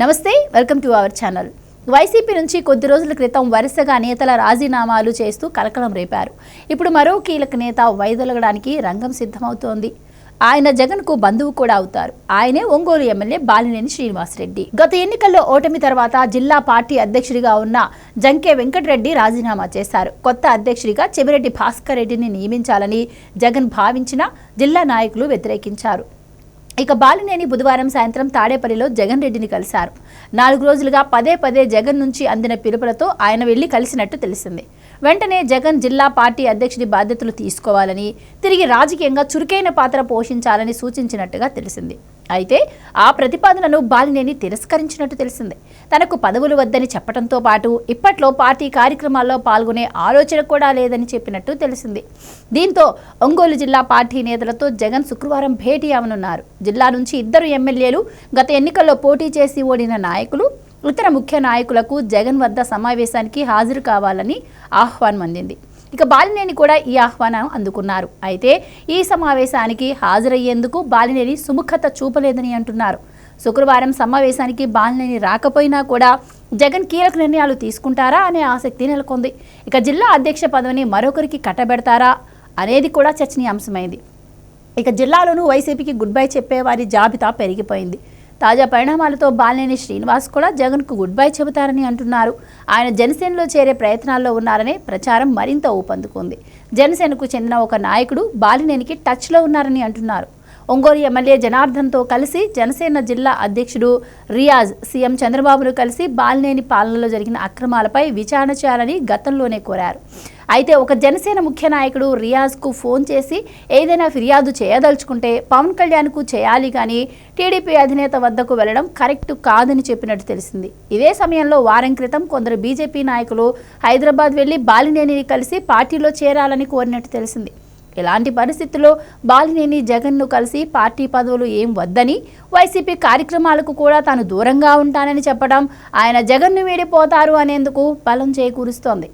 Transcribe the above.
నమస్తే welcome to our channel. YCP నుంచి కొద్ది రోజుల క్రితం వరుసగా నేతల రాజీనామాలు చేస్తూ కలకలం రేపారు. ఇప్పుడు మరో కీలక నేత వైదొలగడానికి రంగం సిద్ధమవుతోంది. ఆయన జగన్కు బంధువు కూడా అవుతారు. ఆయనే ఒంగోలు ఎమ్మెల్యే బాలినేని శ్రీనివాసరెడ్డి. గత ఎన్నికల్లో ఓటమి తర్వాత జిల్లా పార్టీ అధ్యక్షుడిగా ఉన్న జంకే వెంకటరెడ్డి రాజీనామా చేశారు. కొత్త అధ్యక్షుడిగా చెవిరెడ్డి భాస్కర్ రెడ్డిని నియమించాలని జగన్ భావించిన జిల్లా నాయకులు వ్యతిరేకించారు. ఇక బాలినేని బుధవారం సాయంత్రం తాడేపల్లిలో జగన్ రెడ్డిని కలిశారు. నాలుగు రోజులుగా పదే పదే జగన్ నుంచి అందిన పిలుపులతో ఆయన వెళ్ళి కలిసినట్టు తెలిసింది. వెంటనే జగన్ జిల్లా పార్టీ అధ్యక్షుడి బాధ్యతలు తీసుకోవాలని తిరిగి రాజకీయంగా చురుకైన పాత్ర పోషించాలని సూచించినట్టుగా తెలిసింది. అయితే ఆ ప్రతిపాదనను బాలినేని తిరస్కరించినట్టు తెలిసింది. తనకు పదవులు వద్దని చెప్పడంతో పాటు ఇప్పట్లో పార్టీ కార్యక్రమాల్లో పాల్గొనే ఆలోచన కూడా లేదని చెప్పినట్టు తెలిసింది. దీంతో ఒంగోలు జిల్లా పార్టీ నేతలతో జగన్ శుక్రవారం భేటీ అవనున్నారు జిల్లా నుంచి ఇద్దరు ఎమ్మెల్యేలు గత ఎన్నికల్లో పోటీ చేసి ఓడిన నాయకులు ఇతర ముఖ్య నాయకులకు జగన్ వద్ద సమావేశానికి హాజరు కావాలని ఆహ్వానం అందింది. ఇక బాలినేని కూడా ఈ ఆహ్వానం అందుకున్నారు. అయితే ఈ సమావేశానికి హాజరయ్యేందుకు బాలినేని సుముఖత చూపలేదని అంటున్నారు. శుక్రవారం సమావేశానికి బాలినేని రాకపోయినా కూడా జగన్ కీలక నిర్ణయాలు తీసుకుంటారా అనే ఆసక్తి నెలకొంది. ఇక జిల్లా అధ్యక్ష పదవిని మరొకరికి కట్టబెడతారా అనేది కూడా చర్చనీయాంశమైంది. ఇక జిల్లాలోనూ వైసీపీకి గుడ్ బై చెప్పేవారి జాబితా పెరిగిపోయింది. తాజా పరిణామాలతో బాలినేని శ్రీనివాస్ కూడా జగన్కు గుడ్ బై చెబుతారని అంటున్నారు. ఆయన జనసేనలో చేరే ప్రయత్నాల్లో ఉన్నారనే ప్రచారం మరింత ఊపందుకుంది. జనసేనకు చెందిన ఒక నాయకుడు బాలినేనికి టచ్లో ఉన్నారని అంటున్నారు. ఒంగోలు ఎమ్మెల్యే జనార్దన్తో కలిసి జనసేన జిల్లా అధ్యక్షుడు రియాజ్ సీఎం చంద్రబాబును కలిసి బాలినేని పాలనలో జరిగిన అక్రమాలపై విచారణ చేయాలని గతంలోనే కోరారు. అయితే ఒక జనసేన ముఖ్య నాయకుడు రియాజ్కు ఫోన్ చేసి ఏదైనా ఫిర్యాదు చేయదలుచుకుంటే పవన్ కళ్యాణ్కు చేయాలి కానీ టీడీపీ అధినేత వద్దకు వెళ్ళడం కరెక్ట్ కాదని చెప్పినట్టు తెలిసింది. ఇదే సమయంలో వారం క్రితం కొందరు బీజేపీ నాయకులు హైదరాబాద్ వెళ్ళి బాలినేనిని కలిసి పార్టీలో చేరాలని కోరినట్టు తెలిసింది. ఇలాంటి పరిస్థితుల్లో బాలినేని జగన్ను కలిసి పార్టీ పదవులు ఏం వద్దని వైసీపీ కార్యక్రమాలకు కూడా తాను దూరంగా ఉంటానని చెప్పడం ఆయన జగన్ను వీడిపోతారు అనేందుకు బలం చేకూరుస్తోంది.